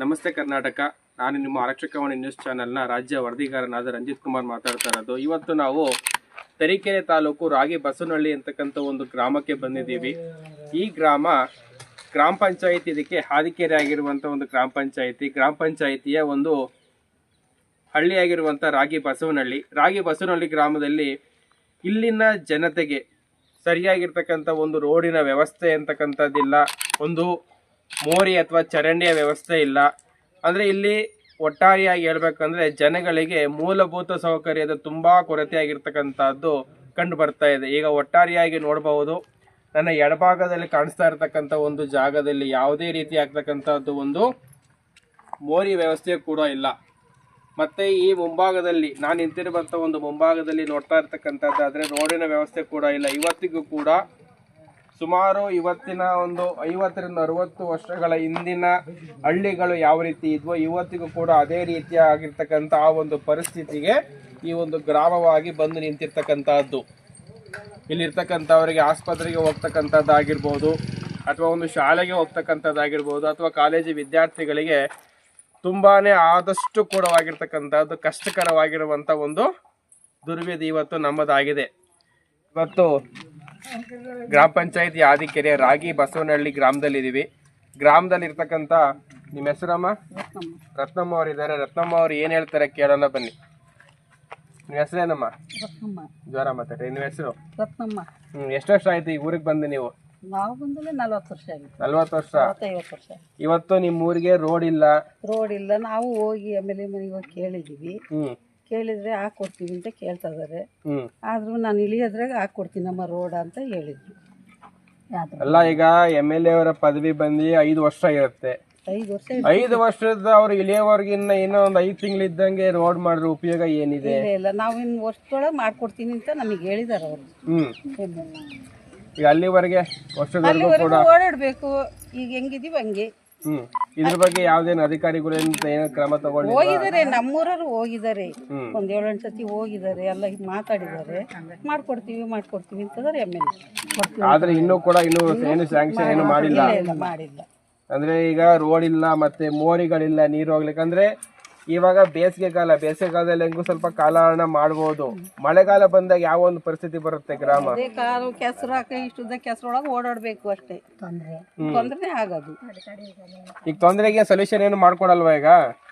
ನಮಸ್ತೆ ಕರ್ನಾಟಕ. ನಾನು ನಿಮ್ಮ ಆರಕ್ಷಕವಾಣಿ ನ್ಯೂಸ್ ಚಾನೆಲ್ನ ರಾಜ್ಯ ವರದಿಗಾರನಾದ ರಂಜಿತ್ ಕುಮಾರ್ ಮಾತಾಡ್ತಾ ಇರೋದು. ಇವತ್ತು ನಾವು ತರೀಕೆರೆ ತಾಲೂಕು ರಾಗಿ ಬಸವನಹಳ್ಳಿ ಅಂತಕ್ಕಂಥ ಒಂದು ಗ್ರಾಮಕ್ಕೆ ಬಂದಿದ್ದೀವಿ. ಈ ಗ್ರಾಮ ಗ್ರಾಮ ಪಂಚಾಯಿತಿ ಇದಕ್ಕೆ ಹಾದಿಕೆರೆ ಆಗಿರುವಂಥ ಒಂದು ಗ್ರಾಮ ಪಂಚಾಯತಿ. ಗ್ರಾಮ ಪಂಚಾಯತಿಯ ಒಂದು ಹಳ್ಳಿಯಾಗಿರುವಂಥ ರಾಗಿ ಬಸವನಹಳ್ಳಿ. ರಾಗಿ ಬಸವನಹಳ್ಳಿ ಗ್ರಾಮದಲ್ಲಿ ಇಲ್ಲಿನ ಜನತೆಗೆ ಸರಿಯಾಗಿರ್ತಕ್ಕಂಥ ಒಂದು ರೋಡಿನ ವ್ಯವಸ್ಥೆ ಅಂತಕ್ಕಂಥದ್ದಿಲ್ಲ. ಒಂದು ಮೋರಿ ಅಥವಾ ಚರಂಡಿಯ ವ್ಯವಸ್ಥೆ ಇಲ್ಲ. ಅಂದರೆ ಇಲ್ಲಿ ಒಟ್ಟಾರೆಯಾಗಿ ಹೇಳ್ಬೇಕಂದ್ರೆ ಜನಗಳಿಗೆ ಮೂಲಭೂತ ಸೌಕರ್ಯದ ತುಂಬ ಕೊರತೆಯಾಗಿರ್ತಕ್ಕಂಥದ್ದು ಕಂಡು ಬರ್ತಾ ಇದೆ. ಈಗ ಒಟ್ಟಾರೆಯಾಗಿ ನೋಡಬಹುದು ನನ್ನ ಎಡಭಾಗದಲ್ಲಿ ಕಾಣಿಸ್ತಾ ಇರತಕ್ಕಂಥ ಒಂದು ಜಾಗದಲ್ಲಿ ಯಾವುದೇ ರೀತಿ ಆಗ್ತಕ್ಕಂಥದ್ದು ಒಂದು ಮೋರಿ ವ್ಯವಸ್ಥೆ ಕೂಡ ಇಲ್ಲ. ಮತ್ತೆ ಈ ಮುಂಭಾಗದಲ್ಲಿ ನಾನು ನಿಂತಿರುವಂಥ ಒಂದು ಮುಂಭಾಗದಲ್ಲಿ ನೋಡ್ತಾ ಇರ್ತಕ್ಕಂಥದ್ದಾದ್ರೆ ರೋಡಿನ ವ್ಯವಸ್ಥೆ ಕೂಡ ಇಲ್ಲ. ಇವತ್ತಿಗೂ ಕೂಡ ಸುಮಾರು ಇವತ್ತಿನ ಒಂದು ಐವತ್ತರಿಂದ ಅರವತ್ತು ವರ್ಷಗಳ ಹಿಂದಿನ ಹಳ್ಳಿಗಳು ಯಾವ ರೀತಿ ಇದ್ವೋ ಇವತ್ತಿಗೂ ಕೂಡ ಅದೇ ರೀತಿಯಾಗಿರ್ತಕ್ಕಂಥ ಆ ಒಂದು ಪರಿಸ್ಥಿತಿಗೆ ಈ ಒಂದು ಗ್ರಾಮವಾಗಿ ಬಂದು ನಿಂತಿರ್ತಕ್ಕಂಥದ್ದು. ಇಲ್ಲಿರ್ತಕ್ಕಂಥವರಿಗೆ ಆಸ್ಪತ್ರೆಗೆ ಹೋಗ್ತಕ್ಕಂಥದ್ದಾಗಿರ್ಬೋದು, ಅಥವಾ ಒಂದು ಶಾಲೆಗೆ ಹೋಗ್ತಕ್ಕಂಥದ್ದಾಗಿರ್ಬೋದು, ಅಥವಾ ಕಾಲೇಜು ವಿದ್ಯಾರ್ಥಿಗಳಿಗೆ ತುಂಬಾ ಆದಷ್ಟು ಕೂಡವಾಗಿರ್ತಕ್ಕಂಥದ್ದು, ಕಷ್ಟಕರವಾಗಿರುವಂಥ ಒಂದು ದುರ್ವಿಧಿ ಇವತ್ತು ನಮ್ಮದಾಗಿದೆ. ಇವತ್ತು ಗ್ರಾಮ ಪಂಚಾಯತಿ ಆದಿಕೆರೆ ರಾಗಿ ಬಸವನಹಳ್ಳಿ ಗ್ರಾಮದಲ್ಲಿದ್ದೀವಿ. ಗ್ರಾಮದಲ್ಲಿ ಇರ್ತಕ್ಕಂತ ನಿಮ್ಮ ಹೆಸರಮ್ಮ? ರತ್ನಮ್ಮ ಅವ್ರು ಇದ್ದಾರೆ ರತ್ನಮ್ಮ ಅವ್ರು ಏನು ಹೇಳ್ತಾರೆ ಕೇಳೋಣ ಬನ್ನಿ. ನಿಮ್ಮ ಹೆಸರೇನಮ್ಮ ರತ್ನಮ್ಮ. ಜ್ವರ ಮಾತಾಡ್ರಿ ನಿಮ್ಮ ಹೆಸರು? ರತ್ನಮ್ಮ. ಹ್ಮ್ ಎಷ್ಟು ವರ್ಷ ಆಯ್ತು ಈ ಊರಿಗೆ ಬಂದು ನೀವು? ನಾವು ಬಂದಲೇ ನಲ್ವತ್ತು ವರ್ಷ ನಲ್ವತ್ತು ವರ್ಷ? ಇವತ್ತು ನಿಮ್ಮ ಊರಿಗೆ ರೋಡ್ ಇಲ್ಲ? ರೋಡ್ ಇಲ್ಲ. ನಾವು ಹೋಗಿ ಆಮೇಲೆ ಮನೆಗೆ ಹೋಗಿ ಕೇಳಿದ್ದೀವಿ. ಹ್ಮ್. ಕೇಳಿದ್ರೆ ಹಾಕ್ಕೊಡ್ತೀವಿ ಅಂತ ಕೇಳ್ತಾ ಇದಾರೆ. ಹ್ಮ್. ಆದರೂ ನಾನು ಇಳಿಯೋದ್ರಾಗ ನಮ್ಮ ರೋಡ್ ಅಂತ ಹೇಳಿದ್ರು. ಯಾವ್ದು ಅಲ್ಲ ಈಗ ಎಂ ಎಲ್ ಎ ಅವರ ಪದವಿ ಬಂದು ಐದು ವರ್ಷ ಇರುತ್ತೆ. ಐದು ವರ್ಷ ಐದು ವರ್ಷದ ಅವ್ರು ಇಳಿಯವರ್ಗಿನ್ನ ಏನೋ ಒಂದು ಐದು ತಿಂಗಳಿದ್ದಂಗೆ ರೋಡ್ ಮಾಡಿದ್ರೆ ಉಪಯೋಗ ಏನಿದೆ? ಇಲ್ಲ ಇಲ್ಲ. ನಾವು ಇನ್ನು ವರ್ಷದೊಳಗೆ ಮಾಡ್ಕೊಡ್ತೀನಿ ಅಂತ ನಮಗೆ ಹೇಳಿದಾರೆ ಅವರು. ಹ್ಮ್. ಈಗ ಅಲ್ಲಿವರೆಗೆ ವರ್ಷದವರೆಗೂ ಅಲ್ಲಿವರೆಗೂ ಓಡಾಡಬೇಕು. ಈಗ ಹೆಂಗಿದೀವಿ ಹಂಗೆ. ಹ್ಮ್. ಇದ್ರ ಬಗ್ಗೆ ಯಾವ್ದೇನು ಅಧಿಕಾರಿಗಳು ಏನು ಕ್ರಮ ತಗೊಂಡು ಹೋಗಿದ್ದಾರೆ ನಮ್ಮೂರವರು ಹೋಗಿದ್ದಾರೆ. ಒಂದ್ ಏಳೆಂಟು ಸತಿ ಹೋಗಿದ್ದಾರೆ ಎಲ್ಲ ಇದು ಮಾತಾಡಿದ್ದಾರೆ. ಮಾಡ್ಕೊಡ್ತೀವಿ ಮಾಡ್ಕೊಡ್ತೀವಿ ಅಂತಂದ್ರೆ ಎಂ ಎಲ್ ಆದ್ರೆ ಇನ್ನೂ ಕೂಡ ಇನ್ನೂ ಏನು ಸ್ಯಾಂಕ್ಷನ್ ಏನು ಮಾಡಿಲ್ಲ. ಮಾಡಿಲ್ಲ. ಅಂದ್ರೆ ಈಗ ರೋಡ್ ಇಲ್ಲ ಮತ್ತೆ ಮೋರಿಗಳಿಲ್ಲ ನೀರು ಹೋಗ್ಲಿಕ್ಕೆ. ಅಂದ್ರೆ ಇವಾಗ ಬೇಸಿಗೆ ಕಾಲ ಬೇಸಿಗೆ ಕಾಲದಲ್ಲಿ ಹೆಂಗೂ ಸ್ವಲ್ಪ ಕಾಲಹರಣ ಮಾಡ್ಬೋದು. ಮಳೆಗಾಲ ಬಂದಾಗ ಯಾವ ಒಂದು ಪರಿಸ್ಥಿತಿ ಬರುತ್ತೆ ಗ್ರಾಮ? ಅದೇ ಕಾಲು ಕೆಸರು ಹಾಕಿ ಕೆಸರೊಳಗೆ ಓಡಾಡ್ಬೇಕು ಅಷ್ಟೇ. ತೊಂದ್ರೆ. ತೊಂದ್ರೆ ಆಗೋದು. ಈಗ ತೊಂದರೆಗೆ ಸೊಲ್ಯೂಷನ್ ಏನು ಮಾಡ್ಕೊಡಲ್ವಾ ಈಗ?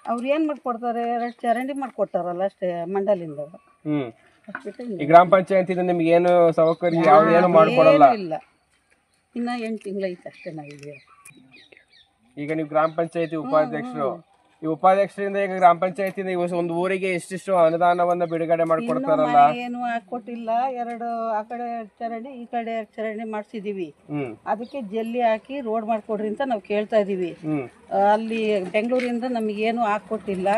ಅವ್ರು ಏನ್ ಮಾಡ್ಕೊಡ್ತಾರೆ? ಎರಡು ಚರಂಡಿ ಮಾಡ್ಕೊಡ್ತಾರಲ್ಲ ಅಷ್ಟೇ ಮಂಡಲಿಂದ. ಹ್ಮ್. ಅಷ್ಟ್ಬಿಟ್ಟು ಈ ಗ್ರಾಮ ಪಂಚಾಯತಿಯಿಂದ ನಿಮ್ಗೆ ಏನು ಸೌಕರ್ಯ ಯಾವ್ದು ಏನು ಮಾಡ್ಕೊಡಲ್ಲ? ಏನೂ ಇಲ್ಲ. ಇನ್ನ ಎಂಟು ತಿಂಗಳೈತೆ ಅಷ್ಟೇ ನಾವಿದ್ದೀವಿ ಈಗ ನೀವು ಗ್ರಾಮ ಪಂಚಾಯತಿ ಉಪಾಧ್ಯಕ್ಷರು. ಈ ಉಪಾಧ್ಯಕ್ಷರಿಂದ ಈಗ ಗ್ರಾಮ ಪಂಚಾಯತಿಯಿಂದ ಇವ ಒಂದು ಊರಿಗೆ ಎಷ್ಟಿಷ್ಟು ಅನುದಾನವನ್ನ ಬಿಡುಗಡೆ ಮಾಡ್ಕೊಡ್ತಾರಲ್ಲ. ಏನು ಹಾಕೊಟ್ಟಿಲ್ಲ. ಎರಡು ಆ ಕಡೆ ಚರಂಡಿ ಈ ಕಡೆ ಚರಣಿ ಚರಂಡಿ ಮಾಡ್ಸಿದೀವಿ ಅದಕ್ಕೆ ಜಲ್ಲಿ ಹಾಕಿ ರೋಡ್ ಮಾಡ್ಕೊಡ್ರಿ ಅಂತ ನಾವು ಕೇಳ್ತಾ ಇದೀವಿ. ಅಲ್ಲಿ ಬೆಂಗಳೂರಿಂದ ನಮಗೇನು ಹಾಕೊಟ್ಟಿಲ್ಲ.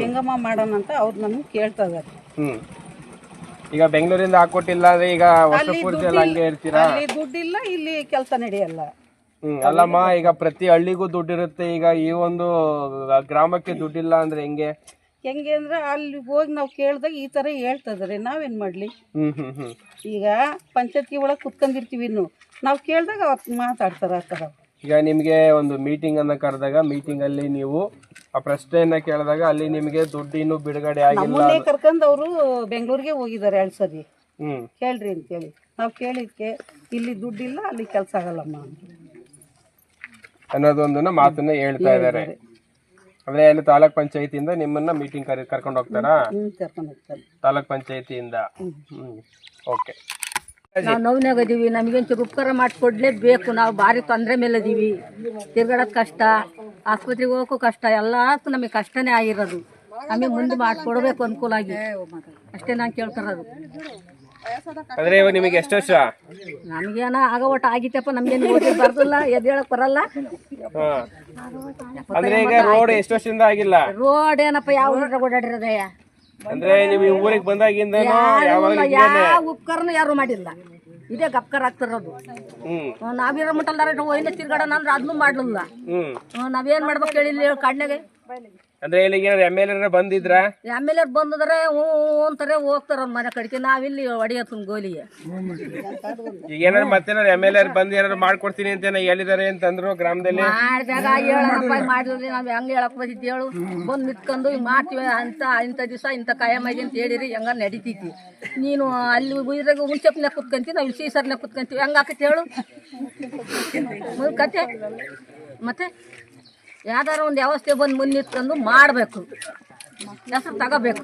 ಹೆಂಗಮ್ಮ ಮಾಡೋಣ ಅಂತ ಅವ್ರು ನಮ್ಗೆ ಕೇಳ್ತಾ ಇದಾರೆ. ಈಗ ಬೆಂಗಳೂರಿಂದ ಹಾಕೊಟ್ಟಿಲ್ಲ ಅಂದ್ರೆ ಈಗ ವರ್ಷ ಪೂರ್ತಿ ಎಲ್ಲ ಹಂಗೆ ಇರ್ತೀರಾ? ಅಲ್ಲಿ ದುಡ್ಡಿಲ್ಲ ಇಲ್ಲಿ ಕೆಲಸ ನಡೆಯಲ್ಲ. ಅಲ್ಲಮ್ಮ ಈಗ ಪ್ರತಿ ಹಳ್ಳಿಗೂ ದುಡ್ಡಿರುತ್ತೆ. ಈಗ ಈ ಒಂದು ಗ್ರಾಮಕ್ಕೆ ದುಡ್ಡಿಲ್ಲ ಅಂದ್ರೆ ಹೆಂಗೆ? ಹೆಂಗೆ ಅಂದ್ರೆ ಅಲ್ಲಿ ಹೋಗಿ ನಾವು ಕೇಳಿದಾಗ ಈ ತರ ಹೇಳ್ತಾ ಇದಾರೆ ನಾವೇನು ಮಾಡಲಿ? ಹ್ಮ್ ಹ್ಮ್ ಹ್ಮ್. ಈಗ ಪಂಚಾಯತಿ ಒಳಗೆ ಕುತ್ಕೊಂಡಿರ್ತೀವಿ ಇನ್ನು. ನಾವು ಕೇಳಿದಾಗ ಅವತ್ತು ಮಾತಾಡ್ತಾರ ಆ ಥರ. ಈಗ ನಿಮ್ಗೆ ಒಂದು ಮೀಟಿಂಗ್ ಅನ್ನ ಕರೆದಾಗ ಮೀಟಿಂಗ್ ಅಲ್ಲಿ ನೀವು ಆ ಪ್ರಶ್ನೆಯನ್ನ ಕೇಳಿದಾಗ ಅಲ್ಲಿ ನಿಮ್ಗೆ ದುಡ್ಡು ಇನ್ನೂ ಬಿಡುಗಡೆ ಆಗಿಲ್ಲ ನಮ್ಮನ್ನೇ ಕರ್ಕೊಂಡು ಅವರು ಬೆಂಗಳೂರಿಗೆ ಹೋಗಿದ್ದಾರೆ ಎರಡು ಸರಿ. ಹ್ಮ್. ಕೇಳ್ರಿ ಅಂತೇಳಿ. ನಾವು ಕೇಳಿದ್ಕೆ ಇಲ್ಲಿ ದುಡ್ಡಿಲ್ಲ ಅಲ್ಲಿ ಕೆಲಸ ಆಗಲ್ಲಮ್ಮ ಅಂತ. ಅನ್ನೋದೊಂದನ್ನ ಮಾತನ್ನ ಹೇಳ್ತಾ ಇದ್ದಾರೆ ಅಂದ್ರೆ ಅಲ್ಲಿ ತಾಲೂಕ್ ಪಂಚಾಯತಿಯಿಂದ ನಿಮ್ಮನ್ನ ಮೀಟಿಂಗ್ ಕರೆ ಕರ್ಕೊಂಡು ಹೋಗ್ತಾರಾ? ಕರ್ಕೊಂಡು ಹೋಗ್ತಾರೆ. ತಾಲೂಕ್ ಪಂಚಾಯತಿಯಿಂದ? ಹ್ಮ್. ಓಕೆ. ನಾವು ನೋವಿನಾಗ ಇದೀವಿ ನಮಗೇನು ಉಪಕಾರ ಮಾಡಿಕೊಡ್ಲೇಬೇಕು ನಾವು ಭಾರಿ ತೊಂದರೆ ಮೇಲೆ ಇದೀವಿ ತಿರ್ಗಾಡೋದು ಕಷ್ಟ ಆಸ್ಪತ್ರೆಗೆ ಹೋಗೋಕು ಕಷ್ಟ ಎಲ್ಲಕ್ಕೂ ನಮಗೆ ಕಷ್ಟನೇ ಆಗಿರೋದು. ನಮಗೆ ಮುಂದೆ ಮಾಡಿಕೊಡ್ಬೇಕು ಅನುಕೂಲ ಆಗಿ ಅಷ್ಟೇ ನಾನು ಕೇಳ್ತಿರೋದು. ಅಂದ್ರೆ ಇವಾಗ ನಿಮಗೆ ಎಷ್ಟು ವರ್ಷ? ನಮ್ಗೇನ ಆಗ ಒಟ್ಟು ಆಗಿತ್ತಪ್ಪ ನಮ್ಗೇನು ಓದಿ ಬರ್ದಿಲ್ಲ ಎದ್ದೇಳಕ್ ಬರಲ್ಲ. ಹಾ. ಅಂದ್ರೆ ಈಗ ರೋಡ್ ಎಷ್ಟು ವರ್ಷದಿಂದ ಆಗಿಲ್ಲ? ರೋಡ್ ಏನಪ್ಪ ಯಾವ ಓಡಾಡಿರೋದ? ಓಡಾಡಿರೋದಯ್ಯ ಅಂದ್ರೆ ನೀವು ಈ ಊರಿಗೆ ಬಂದಾಗಿಂದ ಯಾವಾಗ್ಲೂ ಯಾವ ಉಪಕರಣ ಯಾರು ಮಾಡಿಲ್ಲ. ಇದೇ ಗಪ್ಕರ್ ಆಗ್ತಿರೋದು. ಹ್ಮ್. ಹ್ಮ್, ನಾವಿರೋ ಮಟ್ಟಲ್ದಾರ ಒಯ್ನ ತಿರ್ಗಾಡೋಣ ಅಂದ್ರೆ ಅದನ್ನೂ ಮಾಡಲಿಲ್ಲ. ಹ್ಮ್. ನಾವೇನ್ ಮಾಡ್ಬೇಕು ಹೇಳಿ ಇಲ್ಲಿ ಕಾಡ್ನಾಗೆ ಅಂದ್ರೆ ಇಲ್ಲಿಗೆ ಏನಾರ ಎಂ ಎಲ್ ಎ ಬಂದಿದ್ರ? ಆಮೇಲೆ ಬಂದಿದ್ರೆ ಹ್ಞೂ ಅಂತಾರೆ ಹೋಗ್ತಾರ ಅವ್ರ ಮನೆ ಕಡೆಗೆ. ನಾವಿಲ್ಲಿ ಹೊಡಿಯತ್ ಗೋಲಿಗೆ. ಈಗ ಮತ್ತೆ ಮತ್ತೇನಾದ್ರು ಎಂ ಎಲ್ ಎ ಬಂದು ಏನಾದ್ರು ಮಾಡ್ಕೊಡ್ತೀನಿ ಅಂತ ಏನೋ ಹೇಳಿದಾರೆ ಅಂತಂದ್ರು ಗ್ರಾಮದಲ್ಲಿ? ಮಾಡಿದಾಗ ಹೇಳಪ್ಪ ಮಾಡಿದ್ರಿ ನಾವು ಹೆಂಗೆ ಹೇಳಕ್ ಬಂದಿದ್ದು ಹೇಳು. ಬಂದು ನಿಂತ್ಕೊಂಡು ಹಿಂಗ್ ಮಾಡ್ತೀವಿ ಅಂತ ಇಂಥ ದಿವಸ ಇಂಥ ಕಾಯಮಾಗಿ ಅಂತ ಹೇಳಿರಿ ಹೆಂಗ ನಡೀತೈತಿ. ನೀನು ಅಲ್ಲಿ ಇದ್ರಾಗ ಹುಣ್ಸೆಪ್ನೆ ಕುತ್ಕೊಂತೀವಿ ನಾವು ಇಲ್ಲಿ ಸೀಸರ್ನೆ ಕುತ್ಕೊಂತೀವಿ. ಹೆಂಗೆ ಹೇಳು? ಕತೆ ಮತ್ತೆ? ಯಾವ್ದಾರ ಒಂದು ವ್ಯವಸ್ಥೆ ಬಂದು ಮುಂದೆ ನಿಂತ್ಕೊಂಡು ಮಾಡಬೇಕು. ಹೆಸರು ತಗೋಬೇಕು.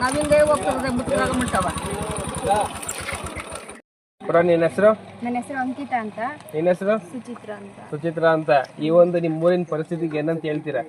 ನಾವು ಹಿಂಗೆ ಹೋಗ್ತದೆ ಮುಟ್ಟಿದಾಗ ಮುಟ್ಟವ. ಪುರ ನಿನ್ನ ಹೆಸರು? ನನ್ನ ಹೆಸರು ಅಂಕಿತಾ ಅಂತ. ನಿನ್ನ ಹೆಸರು? ಸುಚಿತ್ರ ಅಂತ. ಸುಚಿತ್ರ ಅಂತ. ಈ ಒಂದು ನಿಮ್ಮೂರಿನ ಪರಿಸ್ಥಿತಿಗೆ ಏನಂತ ಹೇಳ್ತೀರಾ?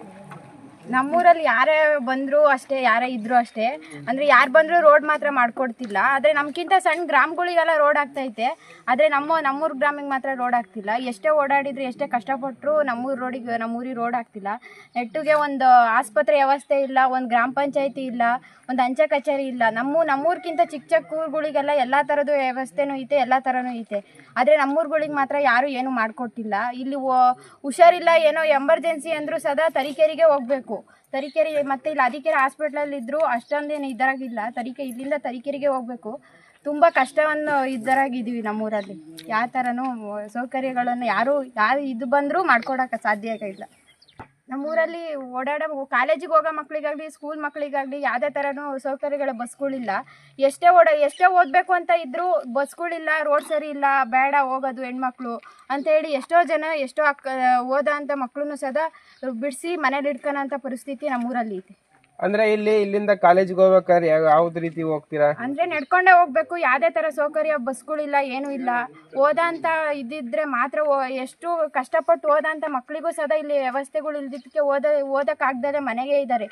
ನಮ್ಮೂರಲ್ಲಿ ಯಾರೇ ಬಂದ್ರು ಅಷ್ಟೇ, ಯಾರೇ ಇದ್ರು ಅಷ್ಟೇ. ಅಂದ್ರೆ ಯಾರು ಬಂದ್ರು ರೋಡ್ ಮಾತ್ರ ಮಾಡ್ಕೊಡ್ತಿಲ್ಲ. ಆದ್ರೆ ನಮಗಿಂತ ಸಣ್ಣ ಗ್ರಾಮಗಳಿಗೆಲ್ಲ ರೋಡ್ ಆಗ್ತೈತೆ. ಆದ್ರೆ ನಮ್ಮ, ನಮ್ಮೂರ್ ಗ್ರಾಮಿಗೆ ಮಾತ್ರ ರೋಡ್ ಆಗ್ತಿಲ್ಲ. ಎಷ್ಟೇ ಓಡಾಡಿದ್ರು, ಎಷ್ಟೇ ಕಷ್ಟಪಟ್ಟರು ನಮ್ಮೂರು ರೋಡಿಗೆ, ನಮ್ಮೂರಿಗೆ ರೋಡ್ ಆಗ್ತಿಲ್ಲ. ನೆಟ್ಟುಗೆ ಒಂದು ಆಸ್ಪತ್ರೆ ವ್ಯವಸ್ಥೆ ಇಲ್ಲ, ಒಂದು ಗ್ರಾಮ ಪಂಚಾಯತಿ ಇಲ್ಲ, ಒಂದು ಅಂಚೆ ಕಚೇರಿ ಇಲ್ಲ. ನಮ್ಮ ನಮ್ಮೂರ್ಗಿಂತ ಚಿಕ್ಕ ಚಿಕ್ಕ ಊರುಗಳಿಗೆಲ್ಲ ಎಲ್ಲ ಥರದ ವ್ಯವಸ್ಥೆನೂ ಐತೆ, ಎಲ್ಲ ಥರನೂ ಐತೆ. ಆದರೆ ನಮ್ಮೂರುಗಳಿಗೆ ಮಾತ್ರ ಯಾರೂ ಏನೂ ಮಾಡಿಕೊಟ್ಟಿಲ್ಲ. ಇಲ್ಲಿ ಹುಷಾರಿಲ್ಲ, ಏನೋ ಎಮರ್ಜೆನ್ಸಿ ಅಂದರೂ ಸದಾ ತರೀಕೆರೆಗೆ ಹೋಗಬೇಕು. ತರೀಕೆರೆ, ಮತ್ತೆ ಇಲ್ಲಿ ಅದಿಕೆರೆ ಹಾಸ್ಪಿಟ್ಲಲ್ಲಿ ಇದ್ದರೂ ಅಷ್ಟೊಂದೇನು ಇದರಾಗಿಲ್ಲ. ತರೀಕೆ, ಇಲ್ಲಿಂದ ತರೀಕೆರೆಗೆ ಹೋಗಬೇಕು. ತುಂಬ ಕಷ್ಟವನ್ನು ಇದರಾಗಿದ್ದೀವಿ ನಮ್ಮೂರಲ್ಲಿ. ಯಾವ ಥರನೂ ಸೌಕರ್ಯಗಳನ್ನು ಯಾರು ಯಾರು ಇದು ಬಂದರೂ ಮಾಡ್ಕೊಡೋಕೆ ಸಾಧ್ಯ ಇಲ್ಲ. ನಮ್ಮೂರಲ್ಲಿ ಓಡಾಡೋ ಕಾಲೇಜಿಗೆ ಹೋಗೋ ಮಕ್ಕಳಿಗಾಗಲಿ ಸ್ಕೂಲ್ ಮಕ್ಕಳಿಗಾಗಲಿ ಯಾವುದೇ ಥರನೂ ಸೌಕರ್ಯಗಳ ಬಸ್ಗಳಿಲ್ಲ. ಎಷ್ಟೇ ಓಡ, ಎಷ್ಟೇ ಓದಬೇಕು ಅಂತ ಇದ್ದರೂ ಬಸ್ಗಳಿಲ್ಲ, ರೋಡ್ ಸರಿ ಇಲ್ಲ, ಬೇಡ ಹೋಗೋದು ಹೆಣ್ಮಕ್ಳು ಅಂತೇಳಿ ಎಷ್ಟೋ ಜನ, ಎಷ್ಟೋ ಅಕ್ಕ, ಓದೋ ಅಂಥ ಮಕ್ಕಳನ್ನು ಸದಾ ಬಿಡಿಸಿ ಮನೇಲಿ ಇಟ್ಕೊಳೋಂಥ ಪರಿಸ್ಥಿತಿ ನಮ್ಮೂರಲ್ಲಿ ಐತೆ ಅಂದ್ರೆ ಇಲ್ಲಿ ಇಲ್ಲಿಂದ ಕಾಲೇಜ್ಗೆ ಹೋಗ್ಬೇಕಾದ್ರೆ ಯಾವ ಯಾವ್ದು ರೀತಿ ಹೋಗ್ತೀರಾ? ಅಂದ್ರೆ ನಡ್ಕೊಂಡೇ ಹೋಗ್ಬೇಕು, ಯಾವ್ದೇ ತರ ಸೌಕರ್ಯ, ಬಸ್ಗಳಿಲ್ಲ, ಏನು ಇಲ್ಲ. ಓದಂತ ಇದ್ದಿದ್ರೆ ಮಾತ್ರ ಎಷ್ಟು ಕಷ್ಟಪಟ್ಟು ಓದಂತ ಮಕ್ಕಳಿಗೂ ಸದಾ ಇಲ್ಲಿ ವ್ಯವಸ್ಥೆಗಳು ಇಲ್ದಿದ್ದಕ್ಕೆ ಓದ ಓದೋಕ್ಕಾಗ್ದಲೆ ಮನೆಗೆ ಇದ್ದಾರೆ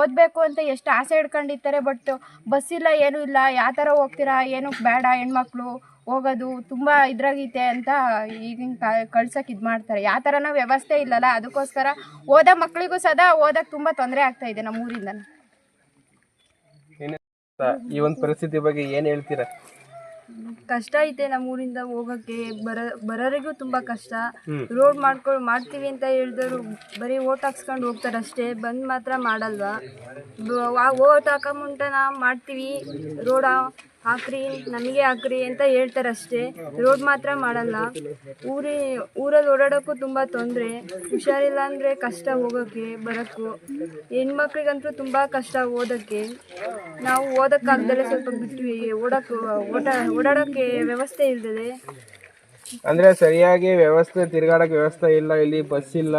ಓದಬೇಕು ಅಂತ ಎಷ್ಟು ಆಸೆ ಇಟ್ಕೊಂಡಿರ್ತಾರೆ ಬಟ್ ಬಸ್ ಇಲ್ಲ, ಏನು ಇಲ್ಲ, ಯಾವ ಥರ ಹೋಗ್ತೀರಾ, ಏನು ಬೇಡ ಹೆಣ್ಮಕ್ಳು. ಹೋಗೋದು ತುಂಬ ಇದ್ರಾಗೈತೆ ಅಂತ ಈಗಿನ ಕಳ್ಸೋಕೆ ಇದು ಮಾಡ್ತಾರೆ. ಯಾವ ಥರನೂ ವ್ಯವಸ್ಥೆ ಇಲ್ಲಲ್ಲ ಅದಕ್ಕೋಸ್ಕರ ಓದೋ ಮಕ್ಕಳಿಗೂ ಸದಾ ಓದಕ್ಕೆ ತುಂಬ ತೊಂದರೆ ಆಗ್ತಾ ಇದೆ ನಮ್ಮ ಊರಿಂದ ಈ ಒಂದು ಪರಿಸ್ಥಿತಿ ಬಗ್ಗೆ ಏನು ಹೇಳ್ತೀರಾ? ಕಷ್ಟ ಐತೆ ನಮ್ಮೂರಿಂದ ಹೋಗಕ್ಕೆ ಬರ ಬರೋರಿಗೂ ತುಂಬ ಕಷ್ಟ. ರೋಡ್ ಮಾಡ್ಕೊಂಡು ಮಾಡ್ತೀವಿ ಅಂತ ಹೇಳಿದವರು ಬರೀ ಓಟ್ ಹಾಕ್ಸ್ಕೊಂಡು ಹೋಗ್ತಾರೆ ಅಷ್ಟೇ ಬಂದು ಮಾತ್ರ ಮಾಡಲ್ವಾ? ಓಟ್ ಹಾಕೋ ನಾವು ಮಾಡ್ತೀವಿ ರೋಡ ಹಾಕ್ರಿ ನಮಗೆ ಹಾಕ್ರಿ ಅಂತ ಹೇಳ್ತಾರೆ ಅಷ್ಟೇ ರೋಡ್ ಮಾತ್ರ ಮಾಡಲ್ಲ. ಊರಿ ಊರಲ್ಲಿ ಓಡಾಡೋಕ್ಕೂ ತುಂಬ ತೊಂದರೆ. ಹುಷಾರಿಲ್ಲ ಅಂದರೆ ಕಷ್ಟ ಹೋಗೋಕ್ಕೆ ಬರೋಕ್ಕೂ. ಹೆಣ್ಮಕ್ಳಿಗಂತೂ ತುಂಬ ಕಷ್ಟ ಓದೋಕ್ಕೆ. ನಾವು ಓದೋಕ್ಕಾಗ್ದಲೇ ಸ್ವಲ್ಪ ಬಿಟ್ವಿ. ಓಡಕ್ಕೆ ಓಟ ಓಡಾಡೋಕ್ಕೆ ವ್ಯವಸ್ಥೆ ಇಲ್ದದೆ ಅಂದರೆ ಸರಿಯಾಗಿ ವ್ಯವಸ್ಥೆ ತಿರುಗಾಡೋಕ್ಕೆ ವ್ಯವಸ್ಥೆ ಇಲ್ಲ ಇಲ್ಲಿ ಬಸ್ ಇಲ್ಲ.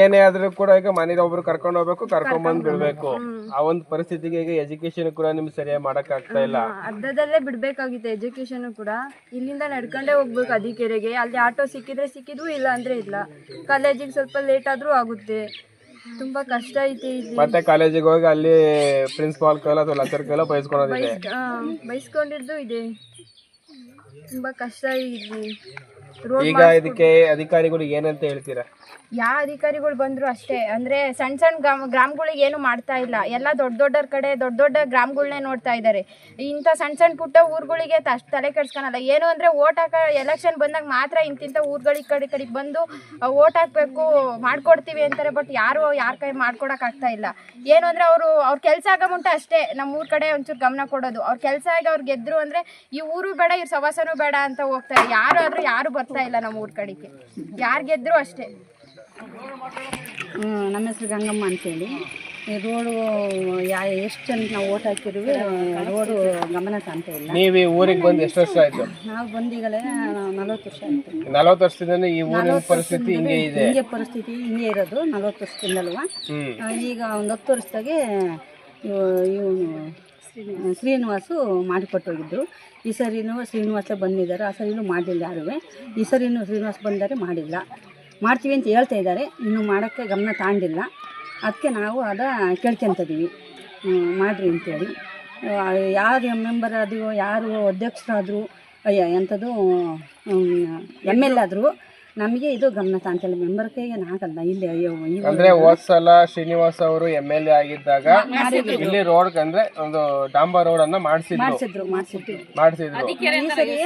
ಏನೇ ಆದ್ರೂ ಕೂಡ ಈಗ ಮನೇಲಿ ಒಬ್ರು ಕರ್ಕೊಂಡು ಹೋಗ್ಬೇಕು ಕರ್ಕೊಂಡ್ ಬಂದ್ ಬಿಡ್ಬೇಕು. ಆ ಒಂದು ಪರಿಸ್ಥಿತಿಗೆ ಈಗ ಎಜುಕೇಶನ್ ಕೂಡ ನಿಮ್ಗೆ ಸರಿಯಾಗಿ ಮಾಡಕ್ ಆಗ್ತಾ ಇಲ್ಲ. ಅರ್ಧದಲ್ಲೇ ಬಿಡ್ಬೇಕಾಗಿತ್ತು ಎಜುಕೇಶನ್ ಕೂಡ. ಇಲ್ಲಿಂದ ನಡ್ಕೊಂಡೇ ಹೋಗ್ಬೇಕು ಅದಿಕೆರೆಗೆ ಅಲ್ಲಿ ಆಟೋ ಸಿಕ್ಕಿದ್ರೆ ಸಿಕ್ಕಿದ್ವು ಇಲ್ಲ ಅಂದ್ರೆ ಇಲ್ಲ. ಕಾಲೇಜಿಗೆ ಸ್ವಲ್ಪ ಲೇಟ್ ಆದ್ರೂ ಆಗುತ್ತೆ. ತುಂಬಾ ಕಷ್ಟ ಐತೆ ಇಲ್ಲಿ. ಮತ್ತೆ ಕಾಲೇಜಿಗೆ ಹೋಗಿ ಅಲ್ಲಿ ಪ್ರಿನ್ಸಿಪಾಲ್ ಕೈಲ ಅಥವಾ ಲೆಕ್ಚರ್ ಕೈಲ ಬಯಸ್ಕೊಳೋದಿದೆ ಬೈಸ್ಕೊಂಡಿದ್ದು ಇದೆ. ತುಂಬಾ ಕಷ್ಟ ಇಲ್ಲಿ. ರೋಡ್ ಈಗ ಇದಕ್ಕೆ ಅಧಿಕಾರಿಗಳು ಏನಂತ ಹೇಳ್ತೀರಾ? ಯಾವ ಅಧಿಕಾರಿಗಳು ಬಂದ್ರು ಅಷ್ಟೇ. ಅಂದ್ರೆ ಸಣ್ಣ ಸಣ್ಣ ಗ್ರಾಮ ಗ್ರಾಮಗಳಿಗೆ ಏನು ಮಾಡ್ತಾ ಇಲ್ಲ. ಎಲ್ಲ ದೊಡ್ಡ ದೊಡ್ಡರ ಕಡೆ ದೊಡ್ಡ ದೊಡ್ಡ ಗ್ರಾಮಗಳನ್ನೇ ನೋಡ್ತಾ ಇದ್ದಾರೆ ಇಂಥ ಸಣ್ಣ ಸಣ್ಣ ಪುಟ್ಟ ಊರುಗಳಿಗೆ ಅಷ್ಟು ತಲೆ ಕೆಡ್ಸ್ಕೊಳಲ್ಲ ಏನು ಅಂದ್ರೆ ಓಟ್ ಹಾಕ ಎಲೆಕ್ಷನ್ ಬಂದಾಗ ಮಾತ್ರ ಇಂತಿಂಥ ಊರುಗಳಿಗೆ ಕಡೆ ಕಡೆಗೆ ಬಂದು ಓಟ್ ಹಾಕ್ಬೇಕು ಮಾಡ್ಕೊಡ್ತೀವಿ ಅಂತಾರೆ. ಬಟ್ ಯಾರು ಯಾರ ಕೈ ಮಾಡ್ಕೊಡಕ್ ಆಗ್ತಾ ಇಲ್ಲ. ಏನು ಅಂದ್ರೆ ಅವರು ಅವ್ರ ಕೆಲಸ ಆಗ ಮುಂಟ ಅಷ್ಟೇ. ನಮ್ಮ ಊರ್ ಕಡೆ ಒಂಚೂರು ಗಮನ ಕೊಡೋದು. ಅವ್ರ ಕೆಲಸ ಆಗಿ ಅವ್ರು ಗೆದ್ರು ಅಂದ್ರೆ ಈ ಊರು ಬೇಡ ಇವ್ರ ಸವಾಸನೂ ಬೇಡ ಅಂತ ಹೋಗ್ತಾರೆ. ಯಾರು ಆದ್ರೂ ಯಾರು ಬರ್ತಾ ಇಲ್ಲ ನಮ್ಮ ಊರ್ ಕಡೆಗೆ. ಯಾರು ಗೆದ್ರು ಅಷ್ಟೇ. ಹ್ಮ್, ನಮ್ಮ ಹೆಸರು ಗಂಗಮ್ಮ ಅಂತೇಳಿ. ಈ ರೋಡು ಯಾ ಎಷ್ಟು ಜನ ನಾವು ಓಟ್ ಹಾಕಿದ್ವಿ ರೋಡು ಗಮನ ಕಾಣ್ತಾ ಇಲ್ಲ. ನೀವು ಈ ಊರಿಗೆ ಬಂದು ಎಷ್ಟು ವರ್ಷ ಆಯ್ತು? ನಾವು ಬಂದೀಗಲೇ ನಲವತ್ತು ವರ್ಷ ಆಯ್ತು. ನಲವತ್ತು ವರ್ಷದಿಂದ ಈ ಊರಿನ ಪರಿಸ್ಥಿತಿ ಹಿಂಗೆ ಇದೆ. ಹಿಂಗೆ ಪರಿಸ್ಥಿತಿ ಹಿಂಗೆ ಇರೋದು ನಲವತ್ತು ವರ್ಷದಿಂದಲ್ವಾ. ಈಗ ಒಂದು ಹತ್ತು ವರ್ಷದಾಗೆ ಇವನು ಶ್ರೀನಿವಾಸು ಮಾಡಿಕೊಟ್ಟೋಗಿದ್ರು. ಈ ಸರಿನೂ ಶ್ರೀನಿವಾಸ ಬಂದಿದ್ದಾರೆ, ಆ ಸರಿನೂ ಮಾಡಲಿಲ್ಲ ಯಾರೂ ಈ ಸರಿನೂ ಶ್ರೀನಿವಾಸ ಬಂದರೆ ಮಾಡಿಲ್ಲ. ಮಾಡ್ತೀವಿ ಅಂತ ಹೇಳ್ತಾ ಇದ್ದಾರೆ, ಇನ್ನೂ ಮಾಡೋಕ್ಕೆ ಗಮನ ತಾಂಡಿಲ್ಲ. ಅದಕ್ಕೆ ನಾವು ಅದ ಕೇಳ್ಕೊಂತಿದ್ದೀವಿ. ಮಾಡಿರಿ ಅಂತೇಳಿ. ಯಾರು ಮೆಂಬರ್ ಆದರೂ, ಯಾರು ಅಧ್ಯಕ್ಷರಾದರು ಎಂಥದ್ದು ಎಂ ಎಲ್ ಆದರೂ ನಮಗೆ ಇದು ಗಮನ ತಾಂತಿಲ್ಲ ಮೆಂಬರ್ ಕೈಗೆ ಆಗಲ್ಲ ಇಲ್ಲಿ ಅಯ್ಯೋ ಅಂದ್ರೆ ಹೋದ್ ಸಲ ಶ್ರೀನಿವಾಸ್ ಅವರು ಎಂ ಎಲ್ ಎ ಆಗಿದ್ದಾಗ ಇಲ್ಲಿ ರೋಡ್ ಅಂದ್ರೆ ಒಂದು ಡಾಂಬರ್ ರೋಡ್ ಅನ್ನ ಮಾಡಿಸಿದ್ರು. ಮಾಡಿಸಿದ್ರು ಮಾಡಿಸಿದ್ರು. ಮಾಡಿಸಿದ್ರು. ಈ ಸರಿ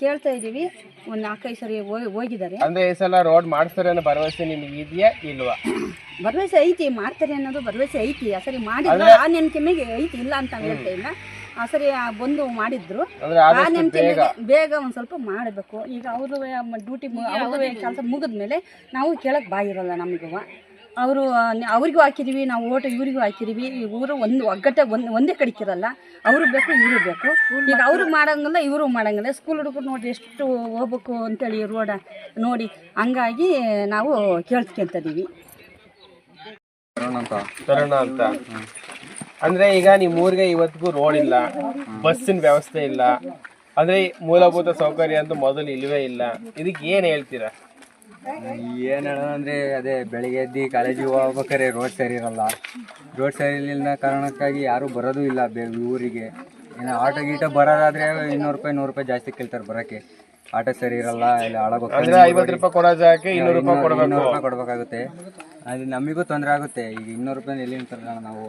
ಕೇಳ್ತಾ ಇದೀವಿ ಒಂದ್ ನಾಲ್ಕೈದು ಸರಿ ಹೋಗಿ- ಹೋಗಿದ್ದಾರೆ. ಅಂದ್ರೆ ಈ ಸಲ ರೋಡ್ ಮಾಡಿಸ್ತಾರೆ ಅನ್ನೋ ಭರವಸೆ ನಿಮ್ಗೆ ಇದೆಯಾ ಇಲ್ವಾ? ಭರವಸೆ ಐತಿ ಮಾಡ್ತಾರೆ ಅನ್ನೋದು ಭರವಸೆ ಐತಿ. ಆ ಸರಿ ಮಾಡಿದ್ರು ಆ ಮೇಲೆ ಐತಿ ಇಲ್ಲ ಅಂತ ಹೇಳ್ತಾ ಇಲ್ಲ. ಸರಿ ಆ ಬಂದು ಮಾಡಿದ್ರು. ಆ ಬೇಗ. ಒಂದ್ ಸ್ವಲ್ಪ ಮಾಡಬೇಕು. ಈಗ ಅವರು ಡ್ಯೂಟಿ ಅವರು ಕೆಲಸ ಮುಗಿದ್ಮೇಲೆ ನಾವು ಕೇಳಕ್ ಬಾಯಿರಲ್ಲ ನಮಗೂ ಅವರು ಅವ್ರಿಗೂ ಹಾಕಿದೀವಿ ನಾವು ಓಟ ಇವ್ರಿಗೂ ಹಾಕಿದೀವಿ. ಇವರು ಊರು ಒಂದು ಒಗ್ಗಟ್ಟೆ ಒಂದು ಒಂದೇ ಕಡಿಕಿರಲ್ಲ ಅವರು ಬೇಕು ಇವರು ಬೇಕು. ಈಗ ಅವರು ಮಾಡಂಗಿಲ್ಲ ಇವರು ಮಾಡಂಗಿಲ್ಲ. ಸ್ಕೂಲ್ ಹುಡುಗರು ನೋಡಿ ಎಷ್ಟು ಹೋಗ್ಬೇಕು ಅಂತೇಳಿ ರೋಡ ನೋಡಿ. ಹಂಗಾಗಿ ನಾವು ಅಂತ. ಅಂದ್ರೆ ಈಗ ನಿಮ್ಮ ಊರಿಗೆ ಇವತ್ತಿಗೂ ರೋಡ್ ಇಲ್ಲ ಬಸ್ಸಿನ ವ್ಯವಸ್ಥೆ ಇಲ್ಲ ಅಂದ್ರೆ ಮೂಲಭೂತ ಸೌಕರ್ಯ ಅಂತ ಮೊದಲು ಇಲ್ವೇ ಇಲ್ಲ. ಇದಕ್ಕೆ ಏನ್ ಹೇಳ್ತೀರಾ? ಏನು ಹೇಳೋಣ ಅಂದರೆ ಅದೇ ಬೆಳಿಗ್ಗೆ ಎದ್ದು ಕಾಲೇಜಿಗೆ ಹೋಗ್ಬೇಕಾದ್ರೆ ರೋಡ್ ಸರಿ ಇರಲ್ಲ. ರೋಡ್ ಸರಿ ಇರಲಿಲ್ಲ ಕಾರಣಕ್ಕಾಗಿ ಯಾರು ಬರೋದು ಇಲ್ಲ ಬೇರೆ ಊರಿಗೆ. ಇನ್ನು ಆಟೋ ಗೀಟೋ ಬರೋದಾದ್ರೆ ಇನ್ನೂರು ರೂಪಾಯಿ ನೂರು ರೂಪಾಯಿ ಜಾಸ್ತಿ ಕೇಳ್ತಾರೆ ಬರೋಕ್ಕೆ. ಆಟೋ ಸರಿ ಇರಲ್ಲ ಇಲ್ಲ ಅಂದ್ರೆ ಐವತ್ತು ರೂಪಾಯಿ ಕೊಡೋ ಜಾಗಕ್ಕೆ ಇನ್ನೂರು ರೂಪಾಯಿ ಕೊಡ್ಬೇಕು. ರೂಪಾಯಿ ಕೊಡಬೇಕಾಗುತ್ತೆ. ಅದು ನಮಗೂ ತೊಂದರೆ ಆಗುತ್ತೆ. ಈಗ ಇನ್ನೂರು ರೂಪಾಯಿ ಎಲ್ಲಿ ತರೋಣ ನಾವು?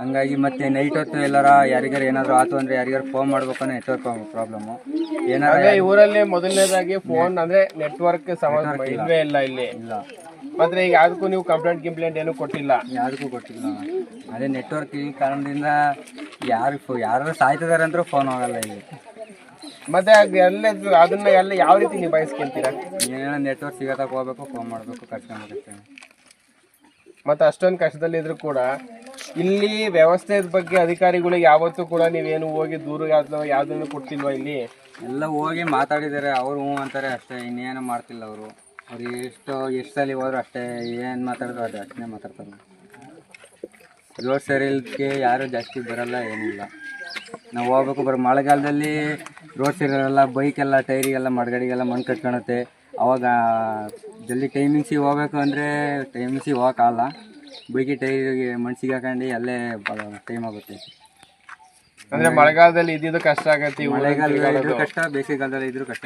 ಹಂಗಾಗಿ ಮತ್ತೆ ನೈಟ್ ಹೊತ್ತು ಎಲ್ಲಾರ ಯಾರಿಗಾರ ಏನಾದ್ರು ಆತು ಅಂದ್ರೆ ಯಾರಿಗಾರ ಫೋನ್ ಮಾಡ್ಬೇಕು ನೆಟ್ವರ್ಕ್ ಪ್ರಾಬ್ಲಮ್ ಏನಾರ ಅಂದ್ರೆ ಈ ಊರಲ್ಲಿ ಮೊದಲನೇದಾಗಿ ಫೋನ್ ಅಂದ್ರೆ ನೆಟ್ವರ್ಕ್ ಸಮಸ್ಯೆ ಇಲ್ವೇ ಇಲ್ಲ ಇಲ್ಲಿ. ಇಲ್ಲ. ಮತ್ತೆ ಈಗ ಅದಕ್ಕೂ ನೀವು ಕಂಪ್ಲೇಂಟ್ ಗಿಂಪ್ಲೇಂಟ್ ಏನು ಕೊಟ್ಟಿಲ್ಲ. ಯಾರಿಗೂ ಕೊಟ್ಟಿಲ್ಲ. ಅದೇ ನೆಟ್ವರ್ಕ್ ಈ ಕಾರಣದಿಂದ ಯಾರು ಯಾರು ಸಾಯ್ತಿದಾರೆ ಅಂದ್ರೂ ಫೋನ್ ಆಗಲ್ಲ ಇಲ್ಲಿ. ಮತ್ತೆ ಅದ್ ಎಲ್ಲ ಅದನ್ನ ಎಲ್ಲ ಯಾವ ರೀತಿ ನಿಭಾಯಿಸ್ಕೊಂತೀರಾ? ಏನೇನೋ ನೆಟ್ವರ್ಕ್ ಸಿಗತ್ತಕ್ಕೆ ಹೋಗ್ಬೇಕು ಫೋನ್ ಮಾಡಬೇಕು ಕಟ್ಕೊಬೇಕಷ್ಟೇ ಮತ್ತೆ ಅಷ್ಟೊಂದು ಕಷ್ಟದಲ್ಲಿದ್ರು ಕೂಡ ಇಲ್ಲಿ ವ್ಯವಸ್ಥೆ ಬಗ್ಗೆ ಅಧಿಕಾರಿಗಳಿಗೆ ಯಾವತ್ತೂ ಕೂಡ ನೀವೇನು ಹೋಗಿ ದೂರ ಯಾವ್ದು ಯಾವ್ದನ್ನು ಕೊಡ್ತಿಲ್ವಾ ಇಲ್ಲಿ? ಎಲ್ಲ ಹೋಗಿ ಮಾತಾಡಿದ್ದಾರೆ ಅವರು ಹ್ಞೂ ಅಂತಾರೆ ಅಷ್ಟೇ, ಇನ್ನೇನು ಮಾಡ್ತಿಲ್ಲ ಅವರು. ಅವ್ರು ಎಷ್ಟು ಎಷ್ಟು ಸಲ ಹೋದ್ರು ಅಷ್ಟೇ, ಏನು ಮಾತಾಡಿದ್ರು ಅದೇ ಅಷ್ಟೇ ಮಾತಾಡ್ತಾರೆ. ರೋಡ್ ಸರಿ ಇಲ್ಲಕ್ಕೆ ಯಾರು ಜಾಸ್ತಿ ಬರಲ್ಲ, ಏನಿಲ್ಲ. ನಾವು ಹೋಗ್ಬೇಕು, ಬರೋ ಮಳೆಗಾಲದಲ್ಲಿ ರೋಡ್ ಸರಿ ಬೈಕೆಲ್ಲ ಟೈರಿಗೆಲ್ಲ ಮಡ್ಗಡಿಗೆಲ್ಲ ಮಣ್ಣು ಕಟ್ಕೊಳತ್ತೆ. ಅವಾಗ ಜಲ್ದಿ ಟೈಮಿಂಗ್ಸಿಗೆ ಹೋಗ್ಬೇಕು ಅಂದರೆ ಟೈಮಿಂಗ್ಸಿಗೆ ಹೋಗೋಕ್ಕಾಗಲ್ಲ. ಬೆಳಿಗ್ಗೆ ಟೈರಿಗೆ ಮನ್ಸಿಗೆ ಹಾಕೊಂಡು ಅಲ್ಲೇ ಟೈಮ್ ಆಗುತ್ತೆ. ಅಂದ್ರೆ ಮಳೆಗಾಲದಲ್ಲಿ ಇದ್ದಿದ್ದು ಕಷ್ಟ ಆಗತ್ತೆ ಮಳೆಗಾಲದಲ್ಲಿ ಇದ್ರೂ. ಕಷ್ಟ ಬೇಸಿಗೆಗಾಲದಲ್ಲಿ ಇದ್ರೂ ಕಷ್ಟ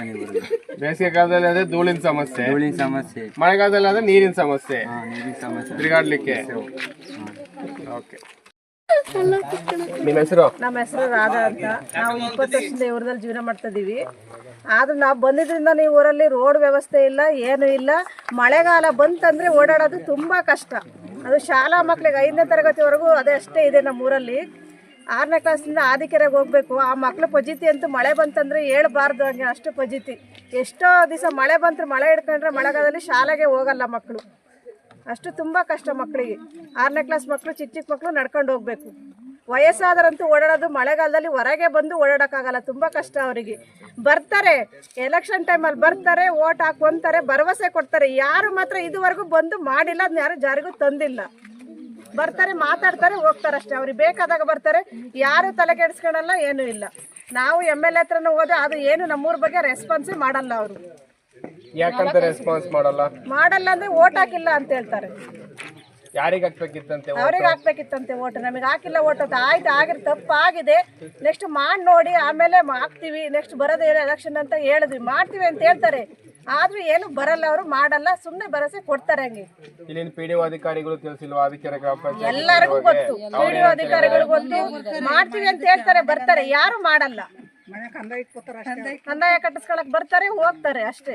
ಬೇಸಿಗೆ ಕಾಲದಲ್ಲಿ ಅಂದ್ರೆ ಧೂಳಿನ ಸಮಸ್ಯೆ. ಧೂಳಿನ ಸಮಸ್ಯೆ. ಮಳೆಗಾಲದಲ್ಲಿ ಅಂದ್ರೆ ನೀರಿನ ಸಮಸ್ಯೆ. ನೀರಿನ ಸಮಸ್ಯೆ. ತಿರುಗಾಡ್ಲಿಕ್ಕೆ. ಓಕೆ ನಿಮ್ಮ ಹೆಸರು? ನಮ್ಮ ಹೆಸರು ರಾಧಾ ಅಂತ. ನಾವು ಇಪ್ಪತ್ತು ವರ್ಷದಿಂದ ಇವ್ರದಲ್ಲಿ ಊರದಲ್ಲಿ ಜೀವನ ಮಾಡ್ತಾ ಇದೀವಿ ಆದ್ರೂ ನಾವು ಬಂದಿದ್ರಿಂದ ನೀವು ಊರಲ್ಲಿ ರೋಡ್ ವ್ಯವಸ್ಥೆ ಇಲ್ಲ, ಏನು ಇಲ್ಲ. ಮಳೆಗಾಲ ಬಂತಂದ್ರೆ ಓಡಾಡೋದು ತುಂಬಾ ಕಷ್ಟ. ಅದು ಶಾಲಾ ಮಕ್ಳಿಗೆ ಐದನೇ ತರಗತಿವರೆಗೂ ಅದೇ ಅಷ್ಟೇ ಇದೆ ನಮ್ಮ ಊರಲ್ಲಿ ಆರನೇ ಕ್ಲಾಸಿಂದ ಆದಿಕೆರೆಗೆ ಹೋಗ್ಬೇಕು. ಆ ಮಕ್ಳ ಪಜಿತಿ ಅಂತೂ ಮಳೆ ಬಂತಂದ್ರೆ ಹೇಳ್ಬಾರ್ದು ಹಂಗೆ ಅಷ್ಟು ಪಜಿತಿ. ಎಷ್ಟೋ ದಿವಸ ಮಳೆ ಬಂತು ಮಳೆ ಹಿಡ್ಕೊಂಡ್ರೆ ಮಳೆಗಾಲದಲ್ಲಿ ಶಾಲೆಗೆ ಹೋಗಲ್ಲ ಮಕ್ಕಳು ಅಷ್ಟು ತುಂಬ ಕಷ್ಟ ಮಕ್ಕಳಿಗೆ ಆರನೇ ಕ್ಲಾಸ್ ಮಕ್ಕಳು ಚಿಕ್ಕ ಚಿಕ್ಕ ಮಕ್ಕಳು ನಡ್ಕೊಂಡು ಹೋಗ್ಬೇಕು. ವಯಸ್ಸಾದರಂತೂ ಓಡಾಡೋದು ಮಳೆಗಾಲದಲ್ಲಿ ಹೊರಗೆ ಬಂದು ಓಡಾಡೋಕ್ಕಾಗಲ್ಲ ತುಂಬ ಕಷ್ಟ ಅವರಿಗೆ. ಬರ್ತಾರೆ ಎಲೆಕ್ಷನ್ ಟೈಮಲ್ಲಿ ಬರ್ತಾರೆ ಓಟ್ ಹಾಕೊಂತಾರೆ ಭರವಸೆ ಕೊಡ್ತಾರೆ. ಯಾರು ಮಾತ್ರ ಇದುವರೆಗೂ ಬಂದು ಮಾಡಿಲ್ಲ ಅದನ್ನ ಯಾರು ಜಾರಿಗೂ ತಂದಿಲ್ಲ. ಬರ್ತಾರೆ ಮಾತಾಡ್ತಾರೆ ಹೋಗ್ತಾರೆ ಅಷ್ಟೇ. ಅವ್ರಿಗೆ ಬೇಕಾದಾಗ ಬರ್ತಾರೆ ಯಾರು ತಲೆ ಕೆಡಿಸ್ಕೊಳಲ್ಲ ಏನೂ ಇಲ್ಲ. ನಾವು ಎಂ ಎಲ್ ಎ ಹತ್ರನೂ ಹೋದ್ರೆ ಅದು ಏನು ನಮ್ಮೂರ ಬಗ್ಗೆ ರೆಸ್ಪಾನ್ಸೇ ಮಾಡಲ್ಲ ಅವರು. ಯಾಕಂತ ರೆಸ್ಪಾನ್ಸ್ ಮಾಡಲ್ಲ? ಮಾಡಲ್ಲ ಅಂದ್ರೆ ಓಟ್ ಹಾಕಿಲ್ಲ ಅಂತ ಹೇಳ್ತಾರೆ. ಯಾರಿಗ್ ಹಾಕ್ಬೇಕಿತ್ತಂತೆ ಅವ್ರಿಗೆ ಹಾಕ್ಬೇಕಿತ್ತಂತೆ ಓಟ್ ನಮಗೆ ಹಾಕಿಲ್ಲ ಓಟ್ ಅಂತ. ಆಯ್ತು ಆಗಿರ್ ತಪ್ಪಾಗಿದೆ. ನೆಕ್ಸ್ಟ್ ಮಾಡಿ ನೋಡಿ ಆಮೇಲೆ ಹಾಕ್ತಿವಿ. ನೆಕ್ಸ್ಟ್ ಬರೋದೇ ಎಲೆಕ್ಷನ್ ಅಂತ ಹೇಳಿದ್ವಿ. ಮಾಡ್ತೀವಿ ಅಂತ ಹೇಳ್ತಾರೆ. ಆದ್ರೂ ಏನು ಬರಲ್ಲ ಅವರು ಮಾಡಲ್ಲ. ಸುಮ್ಮನೆ ಭರವಸೆ ಕೊಡ್ತಾರೆ ಹಂಗೆ. ಇಲ್ಲಿನ ಪಿ ಡಿ ಅಧಿಕಾರಿಗಳು ತಿಳಿಸಿಲ್ವಾ? ಅದಕ್ಕೆ ಗ್ರಾಮ ಪಂಚಾಯತ್ ಎಲ್ಲರಿಗೂ ಗೊತ್ತು. ಪಿಡಿಒ ಅಧಿಕಾರಿಗಳು ಗೊತ್ತು. ಮಾಡ್ತೀವಿ ಅಂತ ಹೇಳ್ತಾರೆ ಬರ್ತಾರೆ. ಯಾರು ಮಾಡಲ್ಲ. ಕಂದಾಯ ಕಟ್ಟಿಸ್ಕೊಳಕ್ ಬರ್ತಾರೆ ಹೋಗ್ತಾರೆ ಅಷ್ಟೇ.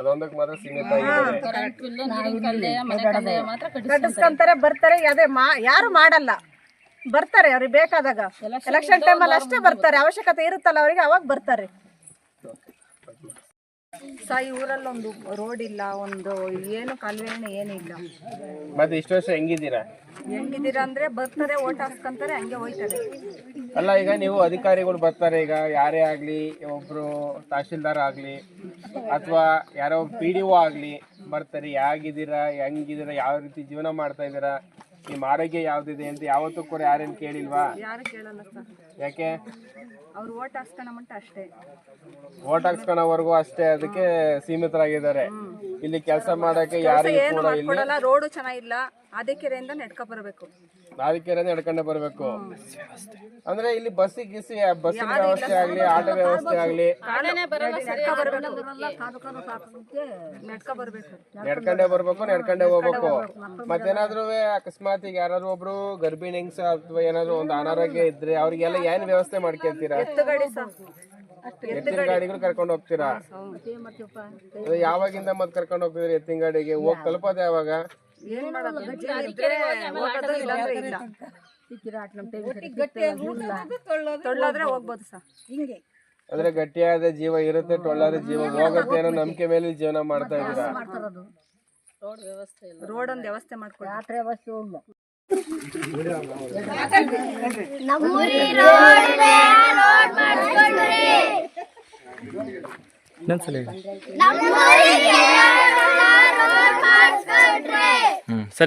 ಅದೊಂದಕ್ಕೆ ಮಾತ್ರ ಸೀಮಿತ ಆಗಿದೆ. ಕಟ್ಟಿಸ್ಕೊಂತಾರೆ ಬರ್ತಾರೆ ಅದೇ ಮಾ ಯಾರು ಮಾಡಲ್ಲ. ಬರ್ತಾರೆ ಅವ್ರಿಗೆ ಬೇಕಾದಾಗ. ಎಲೆಕ್ಷನ್ ಟೈಮಲ್ಲಿ ಅಷ್ಟೇ ಬರ್ತಾರೆ ಅವಶ್ಯಕತೆ ಇರುತ್ತಲ್ಲ ಅವರಿಗೆ ಅವಾಗ ಬರ್ತಾರೆ. ಸ ಈ ಊರಲ್ಲಿ ಒಂದು ರೋಡ್ ಇಲ್ಲ ಒಂದು ಏನು ಕಾಲುವೆನೇ ಏನಿಲ್ಲ ಇಲ್ಲ. ಮತ್ತೆ ಇಷ್ಟು ವರ್ಷ ಹೆಂಗಿದ್ದೀರಾ? ಹೆಂಗಿದ್ದೀರಾ ಅಂದ್ರೆ ಬರ್ತಾರೆ ಓಟ್ ಹಾಕ್ಸ್ಕೊಂತಾರೆ ಹಂಗೆ ಹೋಯ್ತಾರೆ. ಅಲ್ಲ ಈಗ ನೀವು ಅಧಿಕಾರಿಗಳು ಬರ್ತಾರೆ ಈಗ ಯಾರೇ ಆಗ್ಲಿ ಒಬ್ರು ತಹಶೀಲ್ದಾರ್ ಆಗ್ಲಿ ಅಥವಾ ಯಾರೋ ಪಿ ಡಿ ಒ ಆಗ್ಲಿ ಬರ್ತಾರೆ ಹೇಗಿದ್ದೀರಾ ಹೆಂಗಿದ್ದೀರಾ ಯಾವ ರೀತಿ ಜೀವನ ಮಾಡ್ತಾ ಇದ್ದೀರಾ? ನಿಮ್ಮ ಆರೋಗ್ಯ ಯಾವ್ದಿದೆ ಅಂತ ಯಾವತ್ತೂ ಕೂಡ ಯಾರೇನ್ ಕೇಳಿಲ್ವಾ? ಯಾರು ಕೇಳಲ್ಲ ಸರ್. ಯಾಕೆ? ಅವ್ರು ಓಟ್ ಹಾಕ್ಸ್ಕೊಳಮಂಟ ಅಷ್ಟೇ. ಓಟ್ ಹಾಕ್ಸ್ಕೊಳೋವರೆಗೂ ಅಷ್ಟೇ ಅದಕ್ಕೆ ಸೀಮಿತರಾಗಿದ್ದಾರೆ. ಇಲ್ಲಿ ಕೆಲಸ ಮಾಡಕ್ಕೆ ಯಾರಿಗೂ ಕೂಡ ಇಲ್ಲಿ ರೋಡು ಚೆನ್ನಾಗಿಲ್ಲ. ಆದಿಕೆರೆಯಿಂದ ನೆಡ್ಕೊ ಬರಬೇಕು. ನಾದಿಕೆರೆ ನಡ್ಕೊಂಡೆ ಬರಬೇಕು. ಅಂದ್ರೆ ಇಲ್ಲಿ ಬಸ್ ಗಿಸಿ ಬಸ್ಸಿನ ವ್ಯವಸ್ಥೆ ಆಗ್ಲಿ ಆಟೋ ವ್ಯವಸ್ಥೆ ಆಗ್ಲಿ. ನೆಡ್ಕೊ ಬರಬೇಕು. ನಡ್ಕೊಂಡೆ ಬರ್ಬೇಕು ನಡ್ಕೊಂಡೆ ಹೋಗ್ಬೇಕು. ಮತ್ತೇನಾದ್ರೂ ಅಕಸ್ಮಾತ್ ಈಗ ಯಾರಾದ್ರೂ ಒಬ್ರು ಗರ್ಭಿಣಿ ಹೆಂಗ್ಸ ಅಥವಾ ಏನಾದ್ರು ಒಂದು ಅನಾರೋಗ್ಯ ಇದ್ರೆ ಅವ್ರಿಗೆಲ್ಲ ಏನ್ ವ್ಯವಸ್ಥೆ ಮಾಡ್ಕೊಂತೀರಾ ಗಾಡಿ ಸಹ. ಎತ್ತಿನ ಗಾಡಿಗಳು ಕರ್ಕೊಂಡು ಹೋಗ್ತೀರಾ? ಅದು ಯಾವಾಗಿಂದ ಮತ್ ಕರ್ಕೊಂಡು ಹೋಗ್ತಿದ್ರಿ ಎತ್ತಿನ ಗಾಡಿಗೆ? ಹೋಗ್ ತಲುಪೋದೆ ಯಾವಾಗ? ಏನ್ ಮಾಡೋದು? ಜೀವ ಇದ್ರೆ ಹೋಗೋದು ಇಲ್ಲಾಂದ್ರೆ ಇಲ್ಲ. ತೊಳ್ಳೋದ್ರೆ ಹೋಗ್ಬೋದು. ಸಹ ಹಿಂಗೆ. ಅಂದ್ರೆ ಗಟ್ಟಿಯಾದ ಜೀವ ಇರುತ್ತೆ ಟೊಳ್ಳಾದ ಜೀವ ಹೋಗುತ್ತೆ ಅನ್ನೋ ನಂಬಿಕೆ ಮೇಲೆ ಜೀವನ ಮಾಡ್ತಾ ಇದ್ದೀರಾ? ರೋಡ್ ಒಂದು ವ್ಯವಸ್ಥೆ ಮಾಡ್ಕೊಳ್ಳಿ ಯಾತ್ರೆ ರೋಡ್ ಇಲ್ಲ ಸರಿ.